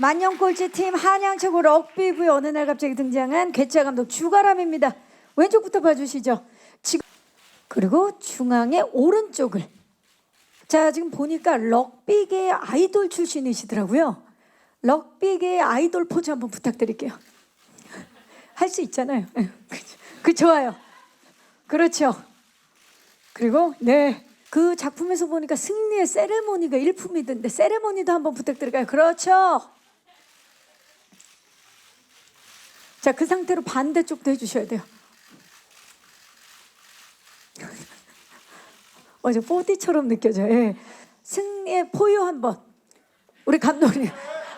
만년꼴찌팀 한양최고 럭비부의 어느 날 갑자기 등장한 괴짜 감독 주가람입니다. 왼쪽부터 봐주시죠. 지금 그리고 중앙의 오른쪽을 자 지금 보니까 럭비계의 아이돌 출신이시더라고요. 럭비계의 아이돌 포즈 한번 부탁드릴게요. 할 수 있잖아요. 예. 그 좋아요. 그렇죠. 그리고 네. 그 작품에서 보니까 승리의 세레모니가 일품이던데 세레모니도 한번 부탁드릴까요? 그렇죠. 자, 그 상태로 반대쪽도 해주셔야 돼요. 어제 4D처럼 느껴져요. 예. 승리의 포유 한번. 우리 감독님.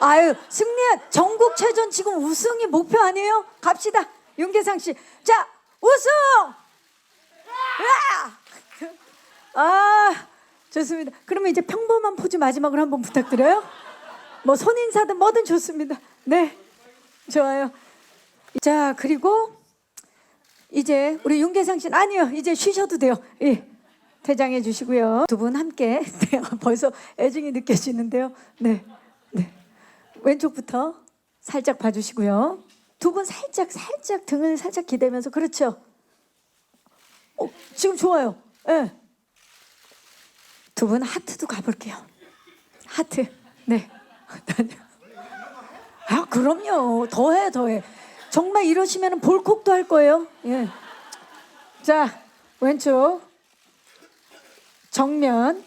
아유, 승리의 전국체전 지금 우승이 목표 아니에요? 갑시다. 윤계상 씨. 자, 우승! 으아! 아, 좋습니다. 그러면 이제 평범한 포즈 마지막으로 한번 부탁드려요. 뭐 손인사든 뭐든 좋습니다. 네, 좋아요. 자, 그리고 이제 우리 윤계상 씨는 아니요, 이제 쉬셔도 돼요. 예, 퇴장해 주시고요. 두 분 함께 네, 벌써 애증이 느껴지는데요. 네, 네. 왼쪽부터 살짝 봐 주시고요. 두 분 살짝 살짝 등을 살짝 기대면서 그렇죠. 어, 지금 좋아요. 예. 두분 하트도 가볼게요. 하트. 네. 아, 그럼요. 더해, 더해. 정말 이러시면 볼콕도 할 거예요. 예. 자, 왼쪽. 정면.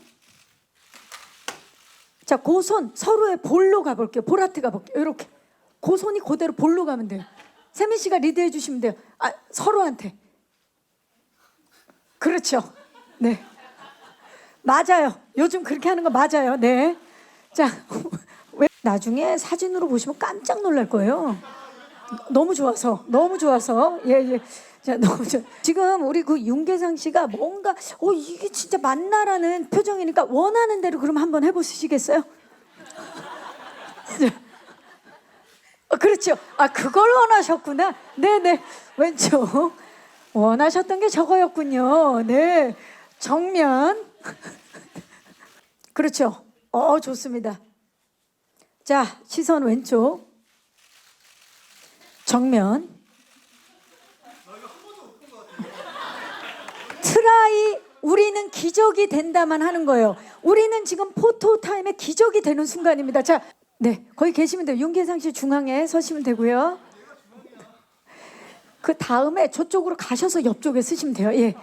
자, 고손 서로의 볼로 가볼게요. 볼하트 가볼게요. 이렇게. 고손이 그대로 볼로 가면 돼요. 세민 씨가 리드해 주시면 돼요. 아, 서로한테. 그렇죠. 네. 맞아요. 요즘 그렇게 하는 거 맞아요. 네. 자, 왜 나중에 사진으로 보시면 깜짝 놀랄 거예요. 너무 좋아서, 너무 좋아서, 예, 예. 자, 너무 좋. 지금 우리 그 윤계상 씨가 뭔가, 어, 이게 진짜 맞나라는 표정이니까 원하는 대로 그럼 한번 해보시겠어요? 어, 그렇죠. 아, 그걸 원하셨구나. 네네. 왼쪽. 원하셨던 게 저거였군요. 네. 정면. 그렇죠. 어, 좋습니다. 자, 시선 왼쪽. 정면. 트라이 우리는 기적이 된다만 하는 거예요. 우리는 지금 포토 타임에 기적이 되는 순간입니다. 자, 네, 거기 계시면 돼요. 윤계상 씨 중앙에 서시면 되고요. 그 다음에 저쪽으로 가셔서 옆쪽에 쓰시면 돼요. 예,